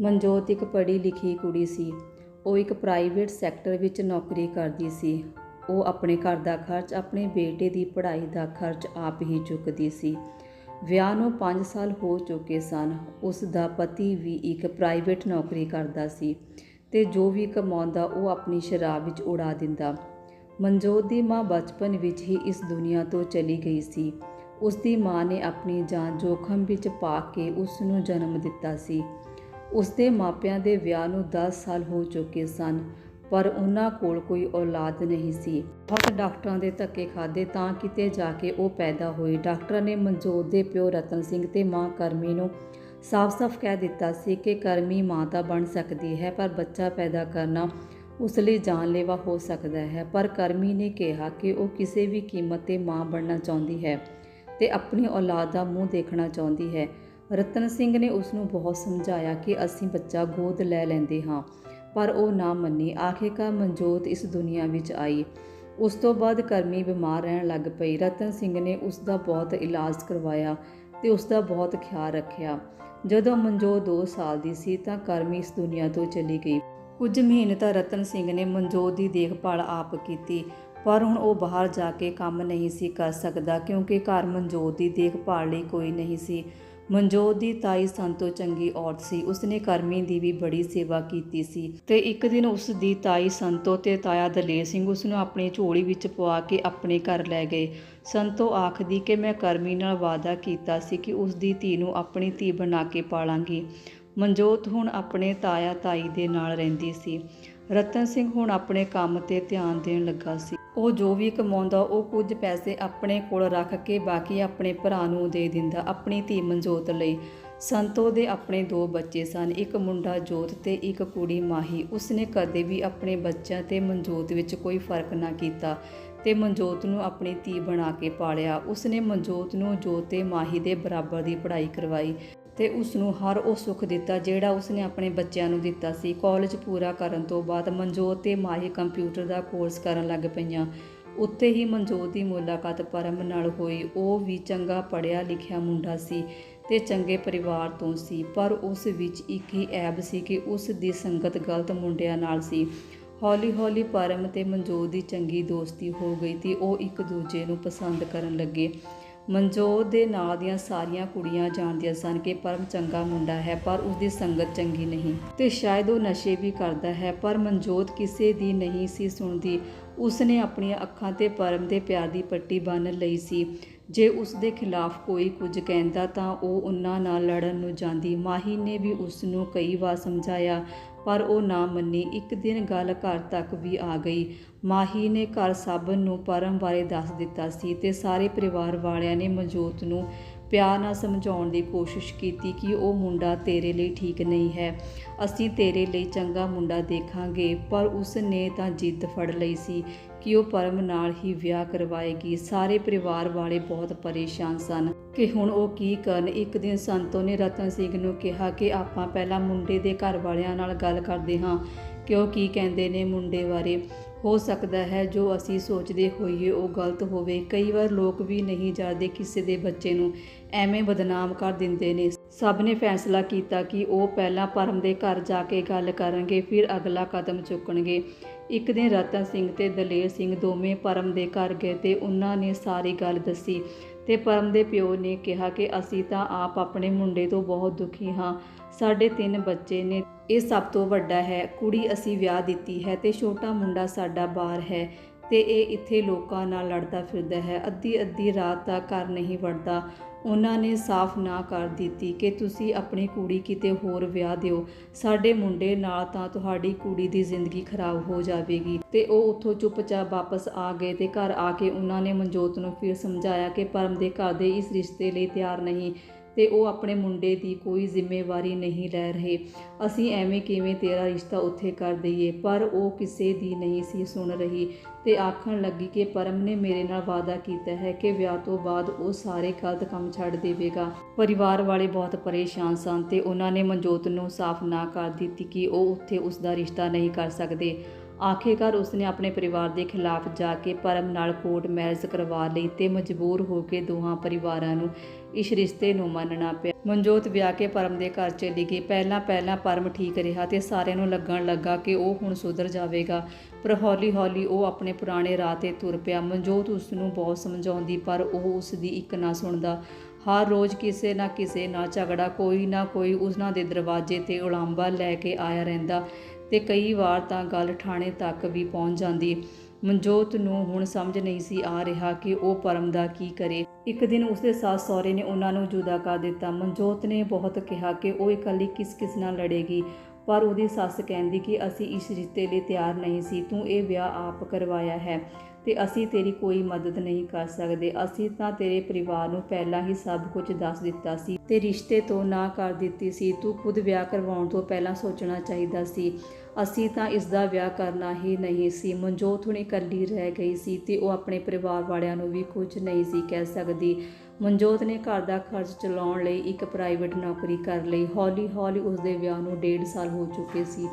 ਮਨਜੋਤ ਇੱਕ ਪੜ੍ਹੀ ਲਿਖੀ ਕੁੜੀ ਸੀ। ਉਹ ਇੱਕ ਪ੍ਰਾਈਵੇਟ ਸੈਕਟਰ ਵਿੱਚ ਨੌਕਰੀ ਕਰਦੀ ਸੀ। ਉਹ ਆਪਣੇ ਘਰ ਦਾ ਖਰਚ ਆਪਣੇ ਬੇਟੇ ਦੀ ਪੜ੍ਹਾਈ ਦਾ ਖਰਚ ਆਪ ਹੀ ਚੁੱਕਦੀ ਸੀ। ਵਿਆਹ ਨੂੰ 5 ਸਾਲ ਹੋ ਚੁੱਕੇ ਸਨ। ਉਸ ਦਾ ਪਤੀ ਵੀ ਇੱਕ ਪ੍ਰਾਈਵੇਟ ਨੌਕਰੀ ਕਰਦਾ ਸੀ ਤੇ ਜੋ ਵੀ ਕਮਾਉਂਦਾ ਉਹ ਆਪਣੀ ਸ਼ਰਾਬ ਵਿੱਚ ਉਡਾ ਦਿੰਦਾ। ਮਨਜੋਤ ਦੀ ਮਾਂ ਬਚਪਨ ਵਿੱਚ ਹੀ ਇਸ ਦੁਨੀਆ ਤੋਂ ਚਲੀ ਗਈ ਸੀ। ਉਸ ਦੀ ਮਾਂ ਨੇ ਆਪਣੀ ਜਾਨ ਜੋਖਮ ਵਿੱਚ ਪਾ ਕੇ ਉਸ ਨੂੰ ਜਨਮ ਦਿੱਤਾ ਸੀ। ਉਸਦੇ ਮਾਪਿਆਂ ਦੇ ਵਿਆਹ ਨੂੰ 10 ਸਾਲ ਹੋ ਚੁੱਕੇ ਸਨ, ਪਰ ਉਹਨਾਂ ਕੋਲ ਕੋਈ ਔਲਾਦ ਨਹੀਂ ਸੀ। ਬਹੁਤ ਡਾਕਟਰਾਂ ਦੇ ਧੱਕੇ ਖਾਦੇ ਤਾਂ ਕਿਤੇ ਜਾ ਕੇ ਉਹ ਪੈਦਾ ਹੋਈ ਡਾਕਟਰਾਂ ਨੇ ਮਨਜੋਤ ਦੇ ਪਿਓ ਰਤਨ ਸਿੰਘ ਤੇ ਮਾਂ ਕਰਮੀ ਨੂੰ ਸਾਫ਼-ਸਾਫ਼ ਕਹਿ ਦਿੱਤਾ ਸੀ ਕਿ ਕਰਮੀ ਮਾਂ ਤਾਂ ਬਣ ਸਕਦੀ ਹੈ, ਪਰ ਬੱਚਾ ਪੈਦਾ ਕਰਨਾ ਉਸ ਲਈ ਜਾਨਲੇਵਾ ਹੋ ਸਕਦਾ ਹੈ। ਪਰ ਕਰਮੀ ਨੇ ਕਿਹਾ ਕਿ ਉਹ ਕਿਸੇ ਵੀ ਕੀਮਤ ਤੇ ਮਾਂ ਬਣਨਾ ਚਾਹੁੰਦੀ ਹੈ ਤੇ ਆਪਣੀ ਔਲਾਦ ਦਾ ਮੂੰਹ ਦੇਖਣਾ ਚਾਹੁੰਦੀ ਹੈ। ਰਤਨ ਸਿੰਘ ਨੇ ਉਸ ਨੂੰ ਬਹੁਤ ਸਮਝਾਇਆ ਕਿ ਅਸੀਂ ਬੱਚਾ ਗੋਦ ਲੈ ਲੈਂਦੇ ਹਾਂ, ਪਰ ਉਹ ਨਾ ਮੰਨੀ। ਆਖਿਰਕਾਰ ਮਨਜੋਤ ਇਸ ਦੁਨੀਆ ਵਿੱਚ ਆਈ। ਉਸ ਤੋਂ ਬਾਅਦ ਕਰਮੀ ਬਿਮਾਰ ਰਹਿਣ ਲੱਗ ਪਈ। ਰਤਨ ਸਿੰਘ ਨੇ ਉਸ ਦਾ ਬਹੁਤ ਇਲਾਜ ਕਰਵਾਇਆ ਤੇ ਉਸ ਦਾ ਬਹੁਤ ਖਿਆਲ ਰੱਖਿਆ। ਜਦੋਂ ਮਨਜੋਤ 2 ਸਾਲ ਦੀ ਸੀ ਤਾਂ ਕਰਮੀ ਇਸ ਦੁਨੀਆ ਤੋਂ ਚਲੀ ਗਈ। ਕੁਝ ਮਹੀਨੇ ਤਾਂ ਰਤਨ ਸਿੰਘ ਨੇ ਮਨਜੋਤ ਦੀ ਦੇਖਭਾਲ ਆਪ ਕੀਤੀ, ਪਰ ਹੁਣ ਉਹ ਬਾਹਰ ਜਾ ਕੇ ਕੰਮ ਨਹੀਂ ਸੀ ਕਰ ਸਕਦਾ ਕਿਉਂਕਿ ਘਰ ਮਨਜੋਤ ਦੀ ਦੇਖਭਾਲ ਲਈ ਕੋਈ ਨਹੀਂ ਸੀ। ਮਨਜੋਤ ਦੀ ਤਾਈ ਸੰਤੋ ਚੰਗੀ ਔਰਤ ਸੀ। ਉਸਨੇ ਕਰਮੀ ਦੀ ਵੀ ਬੜੀ ਸੇਵਾ ਕੀਤੀ ਸੀ ਤੇ ਇੱਕ ਦਿਨ ਉਸ ਦੀ ਤਾਈ ਸੰਤੋ ਤੇ ਤਾਇਆ ਦਲੇਰ ਸਿੰਘ ਉਸ ਨੂੰ ਆਪਣੀ ਝੋਲੀ ਵਿੱਚ ਪਵਾ ਕੇ ਆਪਣੇ ਘਰ ਲੈ ਗਏ। ਸੰਤੋ ਆਖਦੀ ਕਿ ਮੈਂ ਕਰਮੀ ਨਾਲ ਵਾਅਦਾ ਕੀਤਾ ਸੀ ਕਿ ਉਸ ਦੀ ਧੀ ਨੂੰ ਆਪਣੀ ਧੀ ਬਣਾ ਕੇ ਪਾਲਾਂਗੀ। ਮਨਜੋਤ ਹੁਣ ਆਪਣੇ ਤਾਇਆ ਤਾਈ ਦੇ ਨਾਲ ਰਹਿੰਦੀ ਸੀ। ਰਤਨ ਸਿੰਘ ਹੁਣ ਆਪਣੇ ਕੰਮ ਤੇ ਧਿਆਨ ਦੇਣ ਲੱਗਾ ਸੀ। ਉਹ ਜੋ ਵੀ ਕਮਾਉਂਦਾ, ਉਹ ਕੁਝ ਪੈਸੇ ਆਪਣੇ ਕੋਲ ਰੱਖ ਕੇ ਬਾਕੀ ਆਪਣੇ ਭਰਾ ਨੂੰ ਦੇ ਦਿੰਦਾ, ਆਪਣੀ ਧੀ ਮਨਜੋਤ ਲਈ। ਸੰਤੋ ਦੇ ਆਪਣੇ ਦੋ ਬੱਚੇ ਸਨ, ਇੱਕ ਮੁੰਡਾ ਜੋਤ ਤੇ ਇੱਕ ਕੁੜੀ ਮਾਹੀ। ਉਸਨੇ ਕਦੇ ਵੀ ਆਪਣੇ ਬੱਚਿਆਂ ਤੇ ਮਨਜੋਤ ਵਿੱਚ ਕੋਈ ਫ਼ਰਕ ਨਾ ਕੀਤਾ ਤੇ ਮਨਜੋਤ ਨੂੰ ਆਪਣੀ ਧੀ ਬਣਾ ਕੇ ਪਾਲਿਆ। ਉਸਨੇ ਮਨਜੋਤ ਨੂੰ ਜੋਤ ਤੇ ਮਾਹੀ ਦੇ ਬਰਾਬਰ ਦੀ ਪੜ੍ਹਾਈ ਕਰਵਾਈ। ਤੇ ਉਸ ਨੂੰ ਹਰ ਉਹ ਸੁੱਖ ਦਿੱਤਾ ਜਿਹੜਾ ਉਸਨੇ ਆਪਣੇ ਬੱਚਿਆਂ ਨੂੰ ਦਿੱਤਾ ਸੀ। ਕਾਲਜ ਪੂਰਾ ਕਰਨ ਤੋਂ ਬਾਅਦ ਮਨਜੋਤ ਤੇ ਮਾਹੀ ਕੰਪਿਊਟਰ ਦਾ ਕੋਰਸ ਕਰਨ ਲੱਗ ਪਈਆਂ। ਉੱਥੇ ਹੀ ਮਨਜੋਤ ਦੀ ਮੁਲਾਕਾਤ ਪਰਮ ਨਾਲ ਹੋਈ। ਉਹ ਵੀ ਚੰਗਾ ਪੜ੍ਹਿਆ ਲਿਖਿਆ ਮੁੰਡਾ ਸੀ ਤੇ ਚੰਗੇ ਪਰਿਵਾਰ ਤੋਂ ਸੀ, ਪਰ ਉਸ ਵਿੱਚ ਇੱਕ ਹੀ ਐਬ ਸੀ ਕਿ ਉਸ ਦੀ ਸੰਗਤ ਗਲਤ ਮੁੰਡਿਆਂ ਨਾਲ ਸੀ। ਹੌਲੀ-ਹੌਲੀ ਪਰਮ ਤੇ ਮਨਜੋਤ ਦੀ ਚੰਗੀ ਦੋਸਤੀ ਹੋ ਗਈ ਤੇ ਉਹ ਇੱਕ ਦੂਜੇ ਨੂੰ ਪਸੰਦ ਕਰਨ ਲੱਗੇ। ਮਨਜੋਤ ਦੇ ਨਾਂ ਦੀਆਂ ਸਾਰੀਆਂ ਕੁੜੀਆਂ ਜਾਣਦੀਆਂ ਸਨ ਕਿ ਪਰਮ ਚੰਗਾ ਮੁੰਡਾ ਹੈ, ਪਰ ਉਸ ਦੀ ਸੰਗਤ ਚੰਗੀ ਨਹੀਂ। ਤੇ ਸ਼ਾਇਦ ਉਹ ਨਸ਼ੇ ਵੀ ਕਰਦਾ ਹੈ, ਪਰ ਮਨਜੋਤ ਕਿਸੇ ਦੀ ਨਹੀਂ ਸੀ ਸੁਣਦੀ। ਉਸਨੇ ਆਪਣੀਆਂ ਅੱਖਾਂ ਤੇ ਪਰਮ ਦੇ ਪਿਆਰ ਦੀ ਪੱਟੀ ਬੰਨ੍ਹ ਲਈ ਸੀ। ਜੇ ਉਸ ਦੇ ਖਿਲਾਫ ਕੋਈ ਕੁਝ ਕਹਿੰਦਾ ਤਾਂ ਉਹ ਉਹਨਾਂ ਨਾਲ ਲੜਨ ਨੂੰ ਜਾਂਦੀ। ਮਾਹੀ ਨੇ ਵੀ ਉਸ ਨੂੰ ਕਈ ਵਾਰ ਸਮਝਾਇਆ ਪਰ ਉਹ ਨਾ ਮੰਨੀ, ਇੱਕ ਦਿਨ ਗੱਲ ਘਰ ਤੱਕ ਵੀ ਆ ਗਈ। ਮਾਹੀ ਨੇ ਘਰ ਸਭ ਨੂੰ ਪਰਮ ਬਾਰੇ ਦੱਸ ਦਿੱਤਾ ਸੀ ਤੇ ਸਾਰੇ ਪਰਿਵਾਰ ਵਾਲਿਆਂ ਨੇ ਮਨਜੋਤ ਨੂੰ ਪਿਆਰ ਨਾਲ ਸਮਝਾਉਣ ਦੀ ਕੋਸ਼ਿਸ਼ ਕੀਤੀ ਕਿ ਉਹ ਮੁੰਡਾ ਤੇਰੇ ਲਈ ਠੀਕ ਨਹੀਂ ਹੈ। ਅਸੀਂ ਤੇਰੇ ਲਈ ਚੰਗਾ ਮੁੰਡਾ ਦੇਖਾਂਗੇ, ਪਰ ਉਸ ਨੇ ਤਾਂ ਜਿੱਦ ਫੜ ਲਈ ਸੀ ਕਿ ਉਹ ਪਰਮ ਨਾਲ ਹੀ ਵਿਆਹ ਕਰਵਾਏਗੀ। ਸਾਰੇ ਪਰਿਵਾਰ ਵਾਲੇ ਬਹੁਤ ਪਰੇਸ਼ਾਨ ਸਨ ਕਿ ਹੁਣ ਉਹ ਕੀ ਕਰਨ। ਇੱਕ ਦਿਨ ਸੰਤੋ ਨੇ ਰਤਨ ਸਿੰਘ ਨੂੰ ਕਿਹਾ ਕਿ ਆਪਾਂ ਪਹਿਲਾਂ ਮੁੰਡੇ ਦੇ ਘਰ ਵਾਲਿਆਂ ਨਾਲ ਗੱਲ ਕਰਦੇ ਹਾਂ। ਕਿ ਕੀ ਕਹਿੰਦੇ ਨੇ ਮੁੰਡੇ ਬਾਰੇ? ਹੋ ਸਕਦਾ ਹੈ ਜੋ ਅਸੀਂ ਸੋਚਦੇ ਹੋਈਏ ਉਹ ਗਲਤ ਹੋਵੇ। ਕਈ ਵਾਰ ਲੋਕ ਵੀ ਨਹੀਂ ਜਾਣਦੇ ਕਿਸੇ ਦੇ ਬੱਚੇ ਨੂੰ। ਐਵੇਂ ਬਦਨਾਮ ਕਰ ਦਿੰਦੇ ਨੇ। ਸਭ ਨੇ ਫੈਸਲਾ ਕੀਤਾ ਕਿ ਉਹ ਪਹਿਲਾਂ ਪਰਮ ਦੇ ਘਰ ਜਾ ਕੇ ਗੱਲ ਕਰਨਗੇ, ਫਿਰ ਅਗਲਾ ਕਦਮ ਚੁੱਕਣਗੇ। ਇੱਕ ਦਿਨ ਰਤਨ ਸਿੰਘ ਤੇ ਦਲੇਰ ਸਿੰਘ ਦੋਵੇਂ ਪਰਮ ਦੇ ਘਰ ਗਏ ਤੇ ਉਹਨਾਂ ਨੇ ਸਾਰੀ ਗੱਲ ਦੱਸੀ ਤੇ ਪਰਮ ਦੇ ਪਿਓ ਨੇ ਕਿਹਾ ਕਿ ਅਸੀਂ ਤਾਂ ਆਪ ਆਪਣੇ ਮੁੰਡੇ ਤੋਂ ਬਹੁਤ ਦੁਖੀ ਹਾਂ। ਸਾਡੇ ਤਿੰਨ ਬੱਚੇ ਨੇ। ਇਹ ਸਭ ਤੋਂ ਵੱਡਾ ਹੈ। ਕੁੜੀ ਅਸੀਂ ਵਿਆਹ ਦਿੱਤੀ ਹੈ ਤੇ ਛੋਟਾ ਮੁੰਡਾ ਸਾਡਾ ਬਾਹਰ ਹੈ ਤੇ ਇਹ ਇੱਥੇ ਲੋਕਾਂ ਨਾਲ ਲੜਦਾ ਫਿਰਦਾ ਹੈ। ਅੱਧੀ ਅੱਧੀ ਰਾਤ ਤੱਕ ਘਰ ਨਹੀਂ ਵੜਦਾ। ਉਹਨਾਂ ਨੇ ਸਾਫ਼ ਨਾ ਕਰ ਦਿੱਤੀ ਕਿ ਤੁਸੀਂ ਆਪਣੀ ਕੁੜੀ ਕਿਤੇ ਹੋਰ ਵਿਆਹ ਦਿਓ। ਸਾਡੇ ਮੁੰਡੇ ਨਾਲ ਤਾਂ ਤੁਹਾਡੀ ਕੁੜੀ ਦੀ ਜ਼ਿੰਦਗੀ ਖਰਾਬ ਹੋ ਜਾਵੇਗੀ। ਤੇ ਉਹ ਉੱਥੋਂ ਚੁੱਪਚਾਪ ਵਾਪਸ ਆ ਗਏ ਤੇ ਘਰ ਆ ਕੇ ਉਹਨਾਂ ਨੇ ਮਨਜੋਤ ਨੂੰ ਫਿਰ ਸਮਝਾਇਆ ਕਿ ਪਰਮ ਦੇ ਘਰ ਦੇ ਇਸ ਰਿਸ਼ਤੇ ਲਈ ਤਿਆਰ ਨਹੀਂ। ਤੇ ਉਹ ਆਪਣੇ ਮੁੰਡੇ ਦੀ ਕੋਈ ਜ਼ਿੰਮੇਵਾਰੀ ਨਹੀਂ ਲੈ ਰਹੇ। ਅਸੀਂ ਐਵੇਂ ਕਿਵੇਂ ਤੇਰਾ ਰਿਸ਼ਤਾ ਉੱਥੇ ਕਰ ਦਈਏ? ਪਰ ਉਹ ਕਿਸੇ ਦੀ ਨਹੀਂ ਸੀ ਸੁਣ ਰਹੀ ਤੇ ਆਖਣ ਲੱਗੀ ਕਿ ਪਰਮ ਨੇ ਮੇਰੇ ਨਾਲ ਵਾਅਦਾ ਕੀਤਾ ਹੈ ਕਿ ਵਿਆਹ ਤੋਂ ਬਾਅਦ ਉਹ ਸਾਰੇ ਗਲਤ ਕੰਮ ਛੱਡ ਦੇਵੇਗਾ। ਪਰਿਵਾਰ ਵਾਲੇ ਬਹੁਤ ਪਰੇਸ਼ਾਨ ਸਨ ਤੇ ਉਹਨਾਂ ਨੇ ਮਨਜੋਤ ਨੂੰ ਸਾਫ਼ ਨਾ ਕਰ ਦਿੱਤੀ ਕਿ ਉਹ ਉੱਥੇ ਉਸ ਦਾ ਰਿਸ਼ਤਾ ਨਹੀਂ ਕਰ ਸਕਦੇ। ਆਖਿਰਕਾਰ ਉਸਨੇ ਆਪਣੇ ਪਰਿਵਾਰ ਦੇ ਖਿਲਾਫ ਜਾ ਕੇ ਪਰਮ ਨਾਲ ਕੋਰਟ ਮੈਰਿਜ ਕਰਵਾ ਲਈ ਤੇ ਮਜਬੂਰ ਹੋ ਕੇ ਦੋਹਾਂ ਪਰਿਵਾਰਾਂ ਨੂੰ ਇਸ ਰਿਸ਼ਤੇ ਨੂੰ ਮੰਨਣਾ ਪਿਆ। ਮਨਜੋਤ ਵਿਆਹ ਕੇ ਪਰਮ ਦੇ ਘਰ ਚਲੀ ਗਈ। ਪਹਿਲਾਂ ਪਹਿਲਾਂ ਪਰਮ ਠੀਕ ਰਿਹਾ ਤੇ ਸਾਰਿਆਂ ਨੂੰ ਲੱਗਣ ਲੱਗਾ ਕਿ ਉਹ ਹੁਣ ਸੁਧਰ ਜਾਵੇਗਾ। ਪਰ ਹੌਲੀ ਹੌਲੀ ਉਹ ਆਪਣੇ ਪੁਰਾਣੇ ਰਾਹ ਤੇ ਤੁਰ ਪਿਆ। ਮਨਜੋਤ ਉਸ ਨੂੰ ਬਹੁਤ ਸਮਝਾਉਂਦੀ, ਪਰ ਉਹ ਉਸ ਦੀ ਇੱਕ ਨਾ ਸੁਣਦਾ। ਹਰ ਰੋਜ਼ ਕਿਸੇ ਨਾ ਕਿਸੇ ਨਾਲ ਝਗੜਾ, ਕੋਈ ਨਾ ਕੋਈ ਉਸਨਾਂ ਦੇ ਦਰਵਾਜ਼ੇ ਤੇ ਉਲਾਂਬਾ ਲੈ ਕੇ ਆਇਆ ਰਹਿੰਦਾ। ਤੇ ਕਈ ਵਾਰ ਤਾਂ ਗੱਲ ਥਾਣੇ ਤੱਕ ਵੀ ਪਹੁੰਚ ਜਾਂਦੀ ਮਨਜੋਤ ਨੂੰ ਹੁਣ ਸਮਝ ਨਹੀਂ ਸੀ ਆ ਰਿਹਾ ਕਿ ਉਹ ਪਰਮ ਦਾ ਕੀ ਕਰੇ। ਇੱਕ ਦਿਨ ਉਸਦੇ ਸੱਸ ਸਹੁਰੇ ਨੇ ਉਹਨਾਂ ਨੂੰ ਜੁਦਾ ਕਰ ਦਿੱਤਾ। ਮਨਜੋਤ ਨੇ ਬਹੁਤ ਕਿਹਾ ਕਿ ਉਹ ਇਕੱਲੀ ਕਿਸ ਕਿਸ ਨਾਲ ਲੜੇਗੀ, ਪਰ ਉਹਦੀ ਸੱਸ ਕਹਿੰਦੀ ਕਿ ਅਸੀਂ ਇਸ ਰਿਸ਼ਤੇ ਲਈ ਤਿਆਰ ਨਹੀਂ ਸੀ। ਤੂੰ ਇਹ ਵਿਆਹ ਆਪ ਕਰਵਾਇਆ ਹੈ। ਤੇ ਅਸੀਂ ਤੇਰੀ ਕੋਈ ਮਦਦ ਨਹੀਂ ਕਰ ਸਕਦੇ। ਅਸੀਂ ਤਾਂ ਤੇਰੇ ਪਰਿਵਾਰ ਨੂੰ ਪਹਿਲਾਂ ਹੀ ਸਭ ਕੁਝ ਦੱਸ ਦਿੱਤਾ ਸੀ। ਤੇ ਰਿਸ਼ਤੇ ਤੋਂ ਨਾ ਕਰ ਦਿੱਤੀ ਸੀ। ਤੂੰ ਖੁਦ ਵਿਆਹ ਕਰਵਾਉਣ ਤੋਂ ਪਹਿਲਾਂ ਸੋਚਣਾ ਚਾਹੀਦਾ ਸੀ। ਅਸੀਂ ਤਾਂ ਇਸ ਦਾ ਵਿਆਹ ਕਰਨਾ ਹੀ ਨਹੀਂ ਸੀ। ਮਨਜੋਤ ਹੁਣ ਇਕੱਲੀ ਰਹਿ ਗਈ ਸੀ ਤੇ ਉਹ ਆਪਣੇ ਪਰਿਵਾਰ ਵਾਲਿਆਂ ਨੂੰ ਵੀ ਕੁਝ ਨਹੀਂ ਸੀ ਕਹਿ ਸਕਦੀ। ਮਨਜੋਤ ਨੇ ਘਰ ਦਾ ਖਰਚ ਚਲਾਉਣ ਲਈ ਇੱਕ ਪ੍ਰਾਈਵੇਟ ਨੌਕਰੀ ਕਰ ਲਈ। ਹੌਲੀ ਹੌਲੀ ਉਸ ਦੇ ਵਿਆਹ ਨੂੰ 1.5 ਸਾਲ ਹੋ ਚੁੱਕੇ ਸੀ।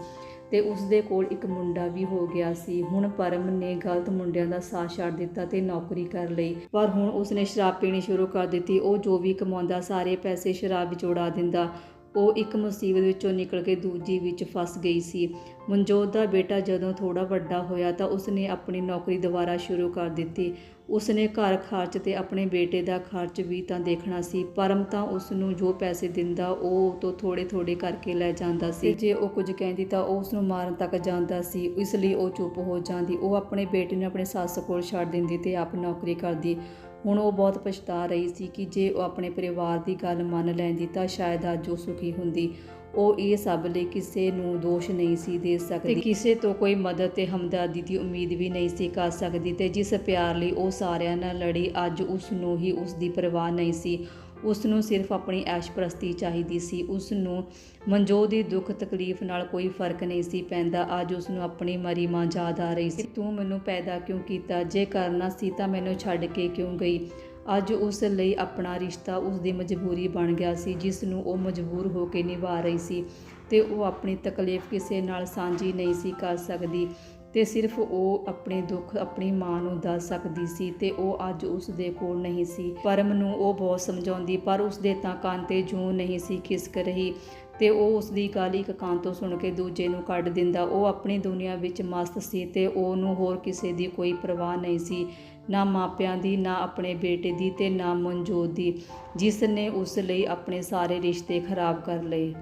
ਤੇ ਉਸ ਦੇ ਕੋਲ ਇੱਕ ਮੁੰਡਾ ਵੀ ਹੋ ਗਿਆ ਸੀ। ਹੁਣ ਪਰਮ ਨੇ ਗਲਤ ਮੁੰਡਿਆਂ ਦਾ ਸਾਥ ਛੱਡ ਦਿੱਤਾ ਤੇ ਨੌਕਰੀ ਕਰ ਲਈ। ਪਰ ਹੁਣ ਉਸਨੇ ਸ਼ਰਾਬ ਪੀਣੀ ਸ਼ੁਰੂ ਕਰ ਦਿੱਤੀ। ਉਹ ਜੋ ਵੀ ਕਮਾਉਂਦਾ, ਸਾਰੇ ਪੈਸੇ ਸ਼ਰਾਬ ਵਿੱਚ ਉਡਾ ਦਿੰਦਾ। ਉਹ ਇੱਕ ਮੁਸੀਬਤ ਵਿੱਚੋਂ ਨਿਕਲ ਕੇ ਦੂਜੀ ਵਿੱਚ ਫਸ ਗਈ ਸੀ। ਮਨਜੋਤ ਦਾ ਬੇਟਾ ਜਦੋਂ ਥੋੜਾ ਵੱਡਾ ਹੋਇਆ ਤਾਂ ਉਸਨੇ ਆਪਣੀ ਨੌਕਰੀ ਦੁਬਾਰਾ ਸ਼ੁਰੂ ਕਰ ਦਿੱਤੀ। ਉਸਨੇ ਘਰ ਖਰਚ ਤੇ ਆਪਣੇ ਬੇਟੇ ਦਾ ਖਰਚ ਵੀ ਤਾਂ ਦੇਖਣਾ ਸੀ ਪਰਮ ਤਾਂ ਉਸ ਨੂੰ ਜੋ ਪੈਸੇ ਦਿੰਦਾ ਉਹ ਤੋਂ ਥੋੜੇ ਥੋੜੇ ਕਰਕੇ ਲੈ ਜਾਂਦਾ ਸੀ। ਜੇ ਉਹ ਕੁਝ ਕਹਿੰਦੀ ਤਾਂ ਉਹ ਉਸ ਨੂੰ ਮਾਰਨ ਤੱਕ ਜਾਂਦਾ ਸੀ, ਇਸ ਲਈ ਉਹ ਚੁੱਪ ਹੋ ਜਾਂਦੀ। ਉਹ ਆਪਣੇ ਬੇਟੇ ਨੂੰ ਆਪਣੇ ਸੱਸ ਕੋਲ ਛੱਡ ਦਿੰਦੀ ਤੇ ਆਪ ਨੌਕਰੀ ਕਰਦੀ। ਹੁਣ ਉਹ ਬਹੁਤ ਪਛਤਾ ਰਹੀ ਸੀ ਕਿ ਜੇ ਉਹ ਆਪਣੇ ਪਰਿਵਾਰ ਦੀ ਗੱਲ ਮੰਨ ਲੈਂਦੀ ਤਾਂ ਸ਼ਾਇਦ ਅੱਜ ਉਹ ਸੁਖੀ ਹੁੰਦੀ। ਉਹ ਇਹ ਸਭ ਲਈ ਕਿਸੇ ਨੂੰ ਦੋਸ਼ ਨਹੀਂ ਸੀ ਦੇ ਸਕਦੀ। ਤੇ ਕਿਸੇ ਤੋਂ ਕੋਈ ਮਦਦ ਤੇ ਹਮਦਰਦੀ ਦੀ ਉਮੀਦ ਵੀ ਨਹੀਂ ਸੀ ਕਰ ਸਕਦੀ ਤੇ ਜਿਸ ਪਿਆਰ ਲਈ ਉਹ ਸਾਰਿਆਂ ਨਾਲ ਲੜੀ, ਅੱਜ ਉਸ ਨੂੰ ਹੀ ਉਸ ਦੀ ਪਰਵਾਹ ਨਹੀਂ ਸੀ। ਉਸ ਨੂੰ ਸਿਰਫ ਆਪਣੀ ਐਸ਼ਪ੍ਰਸਤੀ ਚਾਹੀਦੀ ਸੀ। ਉਸ ਨੂੰ ਮਨਜੋਤ ਦੀ ਦੁੱਖ ਤਕਲੀਫ ਨਾਲ ਕੋਈ ਫ਼ਰਕ ਨਹੀਂ ਸੀ ਪੈਂਦਾ। ਅੱਜ ਉਸ ਨੂੰ ਆਪਣੀ ਮਰੀ ਮਾਂ ਯਾਦ ਆ ਰਹੀ ਸੀ। ਤੂੰ ਮੈਨੂੰ ਪੈਦਾ ਕਿਉਂ ਕੀਤਾ? ਜੇ ਕਰਨਾ ਸੀ ਤਾਂ ਮੈਨੂੰ ਛੱਡ ਕੇ ਕਿਉਂ ਗਈ? ਅੱਜ ਉਸ ਲਈ ਆਪਣਾ ਰਿਸ਼ਤਾ ਉਸ ਦੀ ਮਜਬੂਰੀ ਬਣ ਗਿਆ ਸੀ ਜਿਸ ਨੂੰ ਉਹ ਮਜਬੂਰ ਹੋ ਕੇ ਨਿਭਾ ਰਹੀ ਸੀ ਤੇ ਉਹ ਆਪਣੀ ਤਕਲੀਫ ਕਿਸੇ ਨਾਲ ਸਾਂਝੀ ਨਹੀਂ ਸੀ ਕਰ ਸਕਦੀ। ਤੇ ਸਿਰਫ ਉਹ ਆਪਣੇ ਦੁੱਖ ਆਪਣੀ ਮਾਂ ਨੂੰ ਦੱਸ ਸਕਦੀ ਸੀ ਤੇ ਉਹ ਅੱਜ ਉਸ ਦੇ ਕੋਲ ਨਹੀਂ ਸੀ। ਪਰਮ ਨੂੰ ਉਹ ਬਹੁਤ ਸਮਝਾਉਂਦੀ, ਪਰ ਉਸ ਦੇ ਤਾਂ ਕੰਨ ਤੇ ਜੂੰ ਨਹੀਂ ਸੀ ਖਿਸਕ ਰਹੀ ਤੇ ਉਹ ਉਸ ਦੀ ਗੱਲ ਇੱਕ ਕੰਨ ਤੋਂ ਸੁਣ ਕੇ ਦੂਜੇ ਨੂੰ ਕੱਢ ਦਿੰਦਾ। ਉਹ ਆਪਣੀ ਦੁਨੀਆ ਵਿੱਚ ਮਸਤ ਸੀ ਤੇ ਉਹਨੂੰ ਹੋਰ ਕਿਸੇ ਦੀ ਕੋਈ ਪਰਵਾਹ ਨਹੀਂ ਸੀ। ਨਾ ਮਾਪਿਆਂ ਦੀ, ਨਾ ਆਪਣੇ ਬੇਟੇ ਦੀ ਤੇ ਨਾ ਮਨਜੋਤ ਦੀ, ਜਿਸ ਨੇ ਉਸ ਲਈ ਆਪਣੇ ਸਾਰੇ ਰਿਸ਼ਤੇ ਖਰਾਬ ਕਰ ਲਏ।